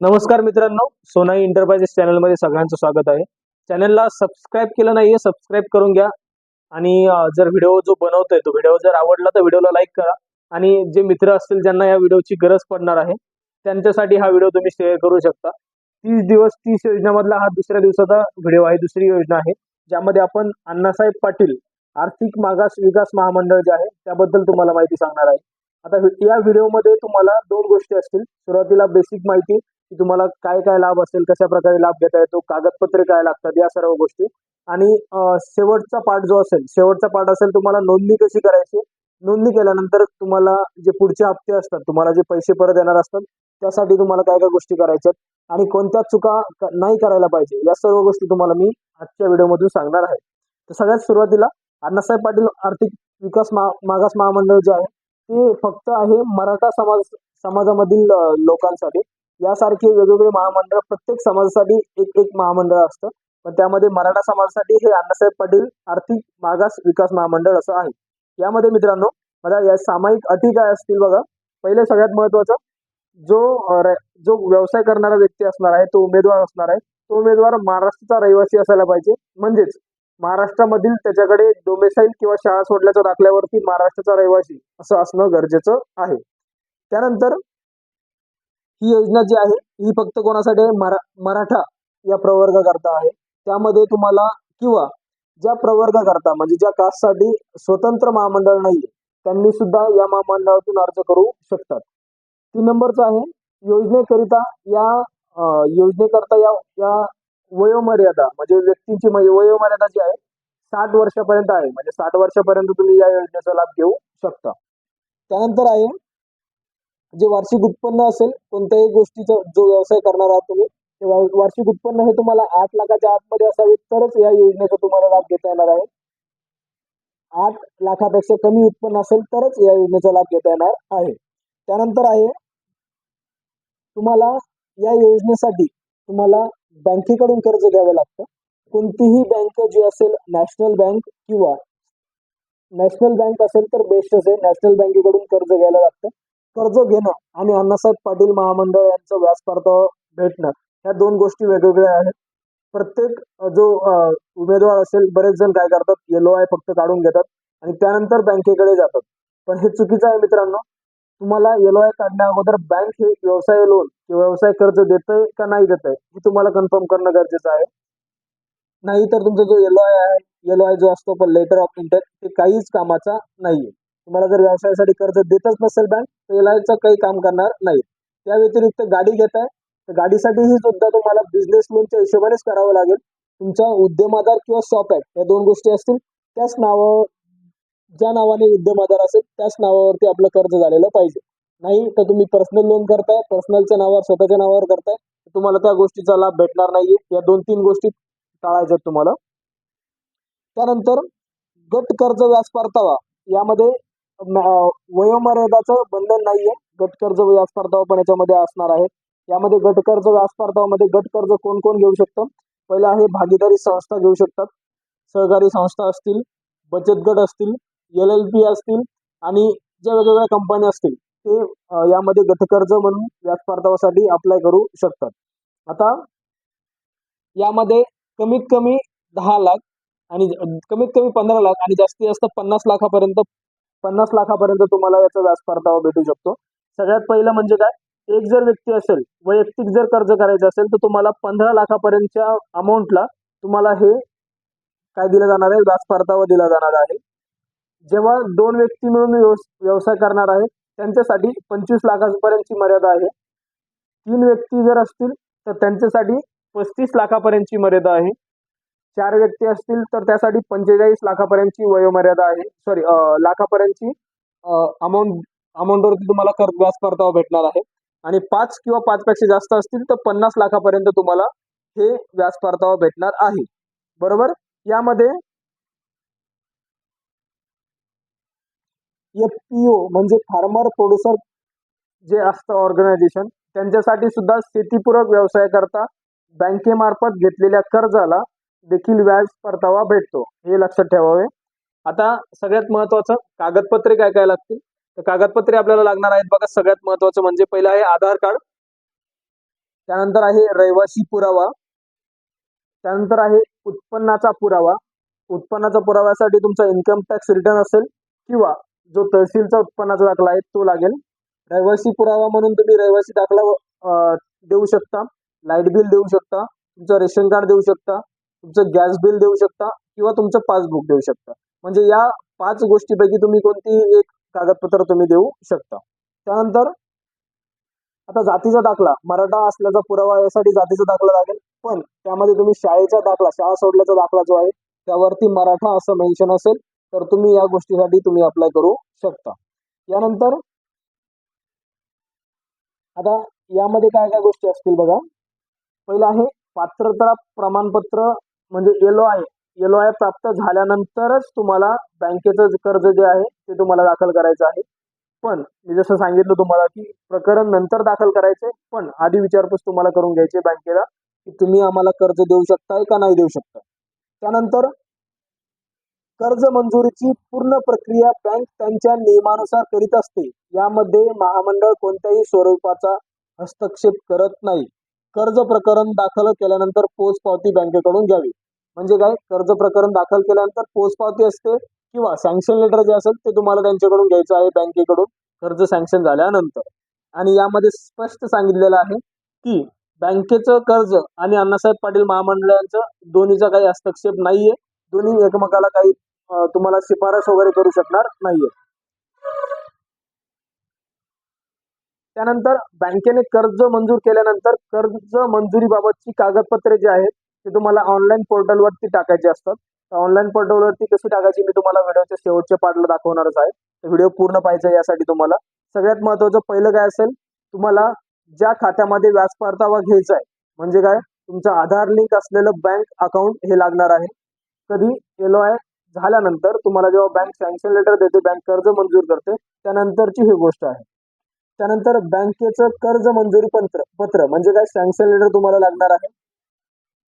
नमस्कार मित्रांनो सोनाई एंटरप्राइजेस चॅनलमध्ये सगळ्यांचं स्वागत आहे. चॅनलला सबस्क्राईब केलं नाहीये सबस्क्राईब करून घ्या. आणि जर व्हिडिओ जो बनवतोय तो व्हिडिओ जर आवडला तर व्हिडिओला लाईक करा. आणि जे मित्र असतील ज्यांना या व्हिडिओची गरज पडणार आहे त्यांच्यासाठी हा व्हिडिओ तुम्ही शेअर करू शकता. तीस दिवस तीस योजनामधला हा दुसऱ्या दिवसाचा व्हिडिओ आहे दुसरी योजना आहे ज्यामध्ये आपण अण्णासाहेब पाटील आर्थिक मागास विकास महामंडळ जे आहे त्याबद्दल तुम्हाला माहिती सांगणार आहे. आता या व्हिडिओमध्ये तुम्हाला दोन गोष्टी असतील. सुरुवातीला बेसिक माहिती की तुम्हाला काय काय लाभ असेल कशा प्रकारे लाभ घेता येतो कागदपत्रे काय लागतात या सर्व गोष्टी. आणि शेवटचा पार्ट जो असेल शेवटचा पार्ट असेल तुम्हाला नोंदणी कशी करायची? नोंदणी केल्यानंतर तुम्हाला जे पुढचे हप्ते असतात तुम्हाला जे पैसे परत येणार असतात त्यासाठी तुम्हाला काय काय गोष्टी करायच्यात आणि कोणत्या चुका नाही करायला पाहिजे या सर्व गोष्टी तुम्हाला मी आजच्या व्हिडिओमधून सांगणार आहे. तर सगळ्यात सुरुवातीला अण्णासाहेब पाटील आर्थिक विकास मा मागास महामंडळ जे आहे ते फक्त आहे मराठा समाज समाजामधील लोकांसाठी. यासारखे वेगवेगळे महामंडळ प्रत्येक समाजासाठी एक एक महामंडळ असतं. पण त्यामध्ये मराठा समाजासाठी हे अण्णासाहेब पाटील आर्थिक मागास विकास महामंडळ असं आहे. यामध्ये मित्रांनो मला या सामायिक अटी काय असतील बघा. पहिले सगळ्यात महत्वाचं जो जो व्यवसाय करणारा व्यक्ती असणार आहे तो उमेदवार असणार आहे तो उमेदवार महाराष्ट्राचा रहिवासी असायला पाहिजे. म्हणजेच महाराष्ट्रामधील त्याच्याकडे डोमेसाईल किंवा शाळा सोडल्याच्या दाखल्यावरती महाराष्ट्राचा रहिवासी असं असणं गरजेचं आहे. त्यानंतर ही योजना जी आहे ही फक्त कोणासाठी मरा मराठा या प्रवर्गाकरता आहे. त्यामध्ये तुम्हाला किंवा ज्या प्रवर्गाकरता म्हणजे ज्या कास्टसाठी स्वतंत्र महामंडळ नाहीये त्यांनी सुद्धा या महामंडळातून अर्ज करू शकतात. तीन नंबरचं आहे योजनेकरिता या योजनेकरता या या वयोमर्यादा म्हणजे व्यक्तींची वयोमर्यादा जी आहे साठ वर्षापर्यंत आहे. म्हणजे साठ वर्षापर्यंत तुम्ही या योजनेचा लाभ घेऊ शकता. त्यानंतर आहे जे वार्षिक उत्पन्न असेल कोणत्याही गोष्टीचा जो व्यवसाय करणार आहात तुम्ही वार्षिक उत्पन्न हे तुम्हाला आठ लाखाच्या आतमध्ये असावे तरच या योजनेचा तुम्हाला लाभ घेता येणार आहे. आठ लाखापेक्षा कमी उत्पन्न असेल तरच या योजनेचा लाभ घेता येणार आहे. त्यानंतर आहे तुम्हाला या योजनेसाठी तुम्हाला बँकेकडून कर्ज घ्यावे लागतं. कोणतीही बँक जी असेल नॅशनल बँक किंवा नॅशनल बँक असेल तर बेस्ट असेल नॅशनल बँकेकडून कर्ज घ्यायला लागतं. कर्ज घेणं आणि अण्णासाहेब पाटील महामंडळ यांचं व्याज परतावा भेटणं ह्या दोन गोष्टी वेगवेगळ्या आहेत. प्रत्येक जो उमेदवार असेल बरेच जण काय करतात? येलो आय फक्त काढून घेतात आणि त्यानंतर बँकेकडे जातात. पण हे चुकीचं आहे मित्रांनो. तुम्हाला एल आय काढण्या अगोदर बँक हे व्यवसाय लोन किंवा व्यवसाय कर्ज देतंय का नाही देतंय हे तुम्हाला कन्फर्म करणं गरजेचं आहे. नाही तर तुमचा जो एल आय आहे एल आय जो असतो पण लेटर ऑफ इंटेंट ते काहीच कामाचा नाहीये. तुम्हाला जर व्यवसायासाठी कर्ज देतच नसेल बँक तर एल आयचं काही काम करणार नाही त्या व्यतिरिक्त गाडी घेताय तर गाडीसाठीही सुद्धा तुम्हाला बिझनेस लोनच्या हिशोबानेच करावं लागेल. तुमचा उद्यमाधार किंवा शॉप ऍक्ट या दोन गोष्टी असतील त्याच नावावर ज्या नावाने उद्यम आधार असेल त्याच नावावरती आपलं कर्ज झालेलं पाहिजे. नाही तर तुम्ही पर्सनल लोन करताय पर्सनलच्या नावावर स्वतःच्या नावावर करताय तर तुम्हाला त्या गोष्टीचा लाभ भेटणार नाहीये. या दोन तीन गोष्टी टाळायच्या तुम्हाला. त्यानंतर गट कर्ज व्याज परतावा यामध्ये वयोमर्यादाचं बंधन नाहीये. गट कर्ज व्याज परतावा पण याच्यामध्ये असणार आहे. यामध्ये गट कर्ज व्याज परतावामध्ये गट कर्ज कोण कोण घेऊ शकतं? पहिलं आहे भागीदारी संस्था घेऊ शकतात. सहकारी संस्था असतील बचत गट असतील एल एल पी असतील आणि ज्या वेगवेगळ्या कंपन्या असतील ते यामध्ये गटकर्ज म्हणून व्याज परतावासाठी अप्लाय करू शकतात. आता यामध्ये कमीत कमी दहा लाख आणि कमीत कमी पंधरा लाख आणि जास्तीत जास्त पन्नास लाखापर्यंत पन्नास लाखापर्यंत तुम्हाला याचा व्याज परतावा भेटू शकतो. सगळ्यात पहिलं म्हणजे काय? एक जर व्यक्ती असेल वैयक्तिक जर कर्ज करायचं असेल तर तुम्हाला पंधरा लाखापर्यंतच्या अमाऊंटला तुम्हाला हे काय दिलं जाणार आहे? व्याज परतावा दिला जाणार आहे. जेव्हा दोन व्यक्ती मिळून व्यवस- व्यवसाय करणार आहेत त्यांच्यासाठी पंचवीस लाखापर्यंतची मर्यादा आहे. तीन व्यक्ती जर असतील तर त्यांच्यासाठी पस्तीस लाखापर्यंतची मर्यादा आहे. चार व्यक्ती असतील तर त्यासाठी पंचेचाळीस लाखापर्यंतची वयोमर्यादा आहे. सॉरी लाखापर्यंतची अमाऊंट अमाऊंटवरती तुम्हाला कर व्याज परतावा भेटणार आहे. आणि पाच किंवा पाचपेक्षा जास्त असतील तर पन्नास लाखापर्यंत तुम्हाला हे व्याज परतावा भेटणार आहे. बरोबर? यामध्ये एफ पी ओ म्हणजे फार्मर प्रोड्युसर जे असतं ऑर्गनायझेशन त्यांच्यासाठी सुद्धा शेतीपूरक व्यवसायाकरता बँकेमार्फत घेतलेल्या कर्जाला देखील व्याज परतावा भेटतो. हे लक्षात ठेवावे. आता सगळ्यात महत्वाचं कागदपत्रे काय काय लागतील. तर कागदपत्रे आपल्याला लागणार आहेत बघा. सगळ्यात महत्वाचं म्हणजे पहिलं आहे आधार कार्ड. त्यानंतर आहे रहिवासी पुरावा. त्यानंतर आहे उत्पन्नाचा पुरावा. उत्पन्नाचा पुराव्यासाठी तुमचा इन्कम टॅक्स रिटर्न असेल किंवा जो तहसीलचा उत्पन्नाचा दाखला आहे तो लागेल. रहिवासी पुरावा म्हणून तुम्ही रहिवासी दाखला देऊ शकता. लाइट बिल देऊ शकता. तुमचं रेशन कार्ड देऊ शकता. तुमचं गॅस बिल देऊ शकता किंवा तुमचं पासबुक देऊ शकता. म्हणजे या पाच गोष्टीपैकी तुम्ही कोणतीही एक कागदपत्र तुम्ही देऊ शकता. त्यानंतर आता जातीचा दाखला. मराठा असल्याचा पुरावा यासाठी जातीचा दाखला लागेल. पण त्यामध्ये तुम्ही शाळेचा दाखला शाळा सोडल्याचा दाखला जो आहे त्यावरती मराठा असं मेन्शन असेल. तर तुम्ही या गोष्टीसाठी तुम्ही अप्लाय करू शकता. यानंतर आता यामध्ये काय काय गोष्टी असतील बघा. पहिलं आहे पात्रता प्रमाणपत्र म्हणजे येलो आहे एलो आय प्राप्त झाल्यानंतरच तुम्हाला बँकेचं कर्ज जे आहे ते तुम्हाला दाखल करायचं आहे. पण मी जसं सांगितलं तुम्हाला की प्रकरण नंतर दाखल करायचे पण आधी विचारपूस तुम्हाला करून घ्यायची बँकेला की तुम्ही आम्हाला कर्ज देऊ शकताय का नाही देऊ शकता त्यानंतर कर्ज मंजुरीची पूर्ण प्रक्रिया बँक त्यांच्या नियमानुसार करीत असते. यामध्ये महामंडळ कोणत्याही स्वरूपाचा हस्तक्षेप करत नाही. कर्ज प्रकरण दाखल केल्यानंतर पोचपावती बँकेकडून घ्यावी. म्हणजे काय? कर्ज प्रकरण दाखल केल्यानंतर पोचपावती असते किंवा सँक्शन लेटर जे असेल ते तुम्हाला त्यांच्याकडून घ्यायचं आहे बँकेकडून कर्ज सँक्शन झाल्यानंतर. आणि यामध्ये स्पष्ट सांगितलेलं आहे की बँकेचं कर्ज आणि अण्णासाहेब पाटील महामंडळाचं दोन्हीचा काही हस्तक्षेप नाहीये. दोन्ही एकमेकाला काही तुम्हाला शिफारस वगैरे करू शकणार नाहीये. त्यानंतर बँकेने कर्ज मंजूर केल्यानंतर कर्ज मंजुरीबाबतची कागदपत्रे जी आहेत ते तुम्हाला ऑनलाईन पोर्टलवरती टाकायची असतात. ऑनलाईन पोर्टलवरती कशी टाकायची मी तुम्हाला व्हिडिओच्या शेवटच्या पार्टला दाखवणारच आहे. व्हिडिओ पूर्ण पाहिजे यासाठी तुम्हाला. सगळ्यात महत्वाचं पहिलं काय असेल तुम्हाला ज्या खात्यामध्ये व्याज परतावा घ्यायचा आहे म्हणजे काय? तुमचं आधार लिंक असलेलं बँक अकाउंट हे लागणार आहे. कधी? एल आय झाल्यानंतर तुम्हाला जेव्हा बँक सँक्शन लेटर देते बँक कर्ज मंजूर करते त्यानंतरची ही गोष्ट आहे. त्यानंतर बँकेचं कर्ज मंजुरी पत्र पत्र म्हणजे काय? सँक्शन लेटर तुम्हाला लागणार आहे.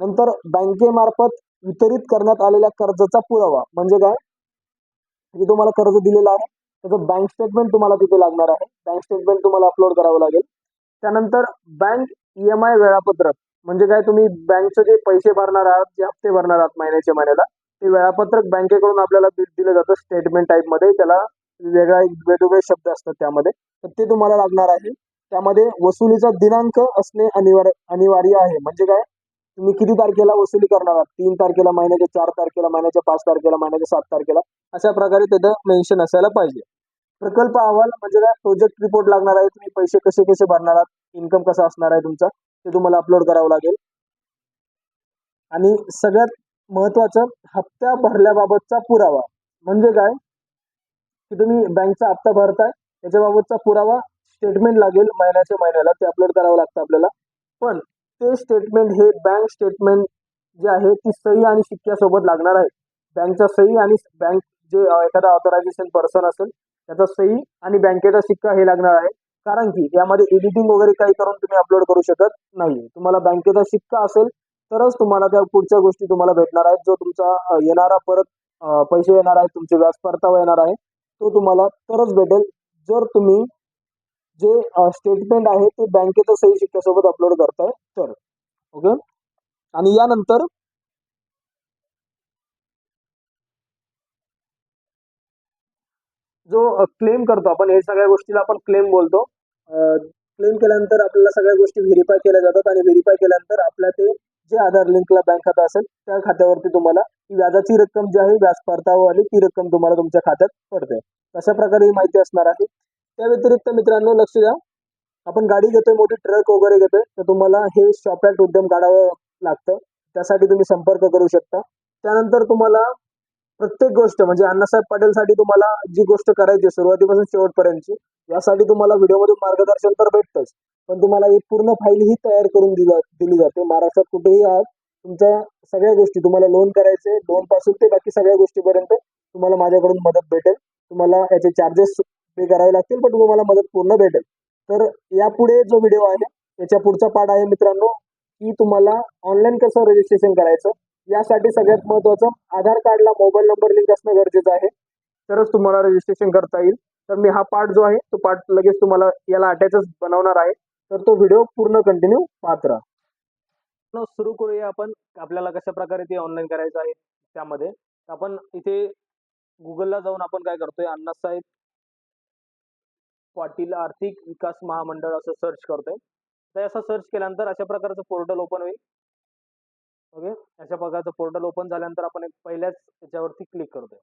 नंतर बँकेमार्फत वितरित करण्यात आलेल्या कर्जाचा पुरावा म्हणजे काय? जे तुम्हाला कर्ज दिलेलं आहे त्याचं बँक स्टेटमेंट तुम्हाला तिथे लागणार आहे. बँक स्टेटमेंट तुम्हाला अपलोड करावं लागेल. त्यानंतर बँक ई एम आय वेळापत्रक म्हणजे काय? तुम्ही बँकचं जे पैसे भरणार आहात जे हप्ते भरणार आहात महिन्याच्या महिन्याला ते वेळापत्रक बँकेकडून आपल्याला दिलं जातं स्टेटमेंट टाईपमध्ये त्याला वेगळा वेगवेगळे शब्द असतात त्यामध्ये. तर ते तुम्हाला लागणार आहे. त्यामध्ये वसुलीचा दिनांक असणे अनिवार्य अनिवार्य आहे. म्हणजे काय? तुम्ही किती तारखेला वसुली करणार आहात? तीन तारखेला महिन्याच्या चार तारखेला महिन्याच्या पाच तारखेला महिन्याच्या सात तारखेला? अशा प्रकारे त्याचं मेन्शन असायला पाहिजे. प्रकल्प अहवाल म्हणजे काय? प्रोजेक्ट रिपोर्ट लागणार आहे. तुम्ही पैसे कसे कसे भरणार आहात? इन्कम कसा असणार आहे तुमचा? ते तुम्हाला अपलोड करावं लागेल. आणि सगळ्यात महत्वाचं हप्त्या भरल्याबाबतचा पुरावा. म्हणजे काय? की तुम्ही बँकचा हप्ता भरताय त्याच्याबाबतचा पुरावा स्टेटमेंट लागेल महिन्याच्या महिन्याला ते अपलोड करावं लागतं आपल्याला. पण ते स्टेटमेंट हे बँक स्टेटमेंट जे आहे ती सही आणि शिक्क्यासोबत लागणार आहे. बँकचा सही आणि बँक जे एखादा ऑथरायझेशन पर्सन असेल त्याचा सही आणि बँकेचा शिक्का हे लागणार आहे. कारण की यामध्ये एडिटिंग वगैरे काही करून तुम्ही अपलोड करू शकत नाही तुम्हाला बँकेचा शिक्का असेल तरच तुम्हाला त्या पुढच्या गोष्टी तुम्हाला भेटणार आहेत. जो तुमचा येणारा परत पैसे येणार आहेत तुमचे व्याज परतावा येणार आहे तो तुम्हाला तरच भेटेल. जर तुम्ही जे स्टेटमेंट आहे ते बँकेचं सही शिक्क्यासोबत अपलोड करताय तर. ओके? आणि यानंतर जो क्लेम करतो आपण हे सगळ्या गोष्टीला आपण क्लेम बोलतो. क्लेम केल्यानंतर आपल्याला सगळ्या गोष्टी व्हेरीफाय केल्या जातात आणि व्हेरीफाय केल्यानंतर आपल्या ते जे आधार लिंकला बँक खाता असेल त्या खात्यावरती तुम्हाला व्याजाची रक्कम जी आहे व्याज परतावाली ती रक्कम तुम्हाला तुमच्या खात्यात पडते. अशा प्रकारे ही माहिती असणार आहे. त्या व्यतिरिक्त मित्रांनो लक्ष द्या. आपण गाडी घेतोय मोठी ट्रक वगैरे घेतोय तर तुम्हाला हे शॉप ऍक्ट उद्यम काढावं लागतं. त्यासाठी तुम्ही संपर्क करू शकता. त्यानंतर तुम्हाला प्रत्येक गोष्ट म्हणजे अण्णासाहेब पाटीलसाठी तुम्हाला जी गोष्ट करायची आहे सुरुवातीपासून शेवटपर्यंतची यासाठी तुम्हाला व्हिडिओमधून मार्गदर्शन तर भेटतंच. पण तुम्हाला एक पूर्ण फाईल ही तयार करून दिली जाते. महाराष्ट्रात कुठेही आहात तुमच्या सगळ्या गोष्टी तुम्हाला लोन करायचे लोनपासून ते बाकी सगळ्या गोष्टीपर्यंत तुम्हाला माझ्याकडून मदत भेटेल. तुम्हाला याचे चार्जेस पे करावे लागतील पण तुम्हाला मदत पूर्ण भेटेल. तर यापुढे जो व्हिडिओ आहे याच्या पुढचा पाठ आहे मित्रांनो की तुम्हाला ऑनलाईन कसं रजिस्ट्रेशन करायचं यासाठी सगळ्यात महत्त्वाचं आधार कार्डला मोबाईल नंबर लिंक असणं गरजेचं आहे. तरच तुम्हाला रजिस्ट्रेशन करता येईल. तर मी हा पार्ट जो आहे तो पार्ट लगेच तुम्हाला याला अटॅचच बनवणार आहे. तर तो व्हिडिओ पूर्ण कंटिन्यू पाहत राहा. सुरू करूया आपण. आपल्याला कशा प्रकारे ते ऑनलाईन करायचं आहे त्यामध्ये. आपण इथे गुगलला जाऊन आपण काय करतोय अण्णासाहेब पाटील आर्थिक विकास महामंडळ असं सर्च करतोय. तर असं सर्च केल्यानंतर अशा प्रकारचं पोर्टल ओपन होईल. ओके अशा प्रकारचं पोर्टल ओपन झाल्यानंतर आपण एक पहिल्याच याच्यावरती क्लिक करतोय.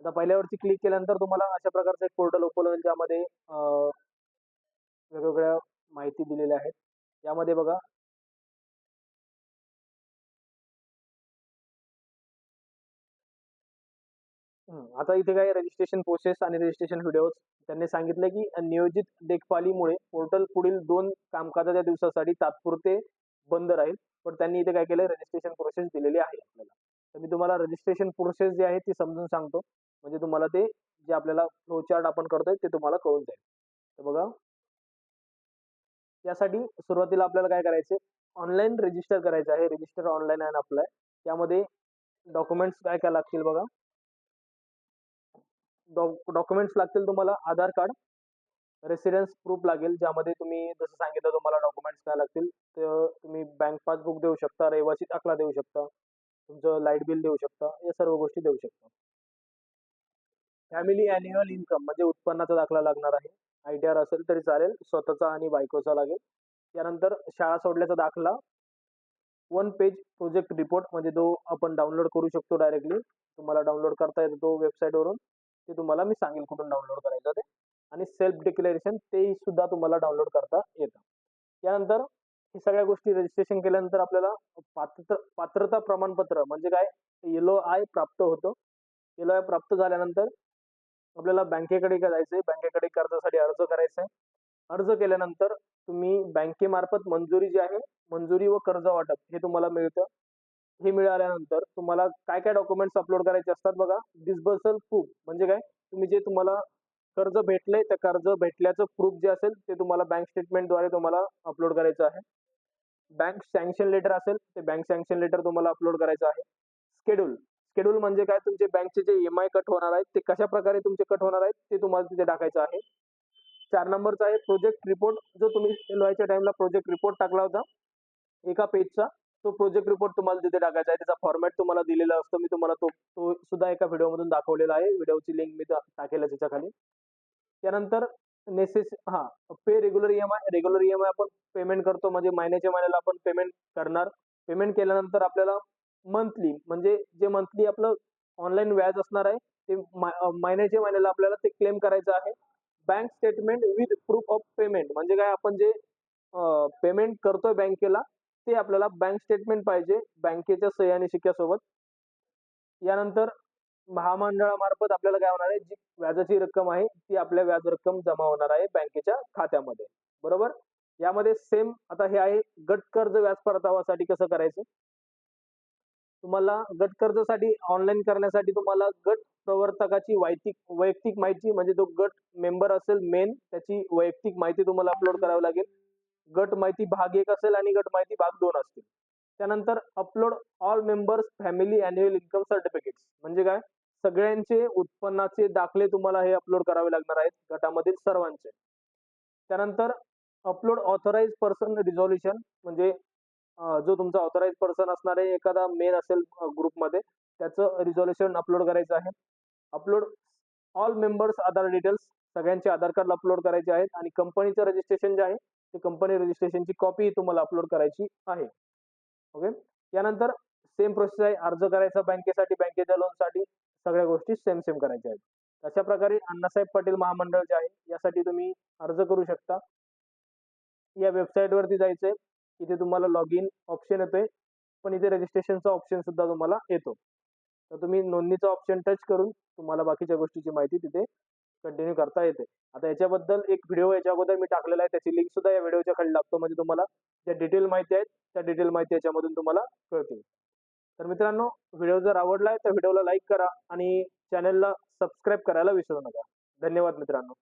आता पहिल्यावरती क्लिक केल्यानंतर तुम्हाला अशा प्रकारचं एक पोर्टल ओपन होईल ज्यामध्ये वेगवेगळ्या माहिती दिलेल्या आहेत. यामध्ये बघा. आता इथे काय रजिस्ट्रेशन प्रोसेस आणि रजिस्ट्रेशन व्हिडिओ त्यांनी सांगितलं की नियोजित देखभालीमुळे पोर्टल पुढील दोन कामकाजाच्या दिवसासाठी तात्पुरते बंद राहील. पण त्यांनी इथे काय केलं रजिस्ट्रेशन प्रोसेस दिलेली आहे आपल्याला. तर मी तुम्हाला रजिस्ट्रेशन प्रोसेस जी आहे ती समजून सांगतो. म्हणजे तुम्हाला ते जे आपल्याला फ्लो चार्ट आपण करतोय ते तुम्हाला कळून जाईल. तर बघा. त्यासाठी सुरुवातीला आपल्याला काय करायचं ऑनलाईन रजिस्टर करायचं आहे. रजिस्टर ऑनलाईन अँड अप्लाय त्यामध्ये डॉक्युमेंट्स काय काय लागतील बघा? डॉक्युमेंट्स लागतील तुम्हाला आधार कार्ड रेसिडेन्स प्रूफ लागेल ज्यामध्ये तुम्ही जसं सांगितलं तुम्हाला डॉक्युमेंट्स काय लागतील तर तुम्ही बँक पासबुक देऊ शकता रहिवासी दाखला देऊ शकता तुमचं लाइट बिल देऊ शकता या सर्व गोष्टी देऊ शकता. फॅमिली अॅन्युअल इन्कम म्हणजे उत्पन्नाचा दाखला लागणार आहे. आय टी आर असेल तरी चालेल स्वतःचा आणि बायकोचा लागेल. त्यानंतर शाळा सोडल्याचा दाखला. वन पेज प्रोजेक्ट रिपोर्ट म्हणजे तो आपण डाउनलोड करू शकतो डायरेक्टली तुम्हाला डाउनलोड करता येतो तो वेबसाईटवरून ते तुम्हाला मी सांगेल कुठून डाउनलोड करायचं ते. आणि सेल्फ डिक्लेरेशन तेही सुद्धा तुम्हाला डाउनलोड करता येतं. त्यानंतर ही सगळ्या गोष्टी रजिस्ट्रेशन केल्यानंतर आपल्याला पात्र पात्रता प्रमाणपत्र म्हणजे काय? येलो आय प्राप्त होतं. येलो आय प्राप्त झाल्यानंतर आपल्याला बँकेकडे काय जायचंय? बँकेकडे कर्जासाठी अर्ज करायचा आहे अर्ज केल्यानंतर तुम्ही बँकेमार्फत मंजुरी जी आहे मंजुरी व कर्ज वाटप हे तुम्हाला मिळतं. हे मिळाल्यानंतर तुम्हाला काय काय डॉक्युमेंट्स अपलोड करायचे असतात बघा. डिस्बर्सल प्रूफ म्हणजे काय? तुम्ही जे तुम्हाला कर्ज भेटलंय त्या कर्ज भेटल्याचं प्रूफ जे असेल ते तुम्हाला बँक स्टेटमेंटद्वारे तुम्हाला अपलोड करायचं आहे. बँक सँक्शन लेटर असेल ते बँक सँक्शन लेटर तुम्हाला अपलोड करायचं आहे. स्केड्यूल स्केड्यूल म्हणजे काय? तुमचे बँकचे जे एम आय कट होणार आहेत ते कशा प्रकारे तुमचे कट होणार आहेत ते तुम्हाला तिथे टाकायचं आहे. चार नंबरचा आहे प्रोजेक्ट रिपोर्ट जो तुम्ही एलवायच्या टाइमला प्रोजेक्ट रिपोर्ट टाकला होता एका पेजचा तो प्रोजेक्ट रिपोर्ट तुम्हाला तिथे टाकायचा आहे. त्याचा फॉर्मॅट तुम्हाला दिलेला असतो. मी तुम्हाला तो तो सुद्धा एका व्हिडिओमधून दाखवलेला आहे. व्हिडिओची लिंक मी टाकेल त्याच्याखाली त्याच्याखाली त्यानंतर नेसेस हा pay regular E M I regular E M I आपण पेमेंट करतो. म्हणजे महिन्याच्या महिन्याला आपण पेमेंट करणार. पेमेंट केल्यानंतर आपल्याला मंथली म्हणजे जे मंथली आपलं ऑनलाईन व्याज असणार आहे ते महिन्याच्या महिन्याला आपल्याला ते क्लेम करायचं आहे. Bank statement with proof of payment म्हणजे काय? आपण जे पेमेंट करतोय बँकेला ते आपल्याला बँक स्टेटमेंट पाहिजे बँकेच्या सह्याने आणि यानंतर महामंडळामार्फत आपल्याला काय होणार आहे? जी व्याजाची रक्कम आहे ती आपल्या व्याज रक्कम जमा होणार आहे बँकेच्या खात्यामध्ये. बरोबर? यामध्ये सेम आता हे आहे गट कर्ज व्याज परतावासाठी कसं करायचं? तुम्हाला गट कर्जासाठी ऑनलाईन करण्यासाठी तुम्हाला गट प्रवर्तकाची वैयक्तिक वैयक्तिक माहिती म्हणजे जो गट मेंबर असेल मेन त्याची वैयक्तिक माहिती तुम्हाला अपलोड करावी लागेल. गट माहिती भाग एक असेल आणि गट माहिती भाग दोन असतील. त्यानंतर upload all members family annual income certificate म्हणजे काय? सगळ्यांचे उत्पन्नाचे दाखले तुम्हाला हे अपलोड करावे लागणार आहेत गटामधील सर्वांचे. त्यानंतर अपलोड ऑथराइज पर्सन रिझॉल्युशन म्हणजे जो तुमचा ऑथराइज पर्सन असणार आहे एखादा मेन असेल ग्रुपमध्ये त्याचं रिझॉल्युशन अपलोड करायचं आहे. Upload all members Aadhaar details सगळ्यांचे आधार कार्ड अपलोड करायचे आहेत आणि कंपनीचं रजिस्ट्रेशन जे आहे ते कंपनी रजिस्ट्रेशनची कॉपी तुम्हाला अपलोड करायची आहे. ओके त्यानंतर सेम प्रोसेस आहे अर्ज करायचा बँकेसाठी बँकेच्या लोनसाठी सगळ्या गोष्टी सेम सेम करायच्या आहेत. अशा प्रकारे अण्णासाहेब पाटील महामंडळ जे आहे यासाठी तुम्ही अर्ज करू शकता. या वेबसाईटवरती जायचंय. इथे तुम्हाला लॉग इन ऑप्शन येतोय. पण इथे रजिस्ट्रेशनचा ऑप्शन सुद्धा तुम्हाला येतो. तर तुम्ही नोंदणीचा ऑप्शन टच करून तुम्हाला बाकीच्या गोष्टीची माहिती तिथे कंटिन्यू करता येते. आता याच्याबद्दल एक व्हिडिओ याच्या अगोदर मी टाकलेला आहे. त्याची लिंक सुद्धा या व्हिडिओच्या खाली लागतो. म्हणजे तुम्हाला ज्या डिटेल माहिती आहेत त्या डिटेल माहिती याच्यामधून तुम्हाला कळतील. तर मित्रांनो व्हिडिओ जर आवडलाय तर व्हिडिओला लाईक करा आणि चॅनलला सबस्क्राईब करायला विसरू नका. धन्यवाद मित्रांनो.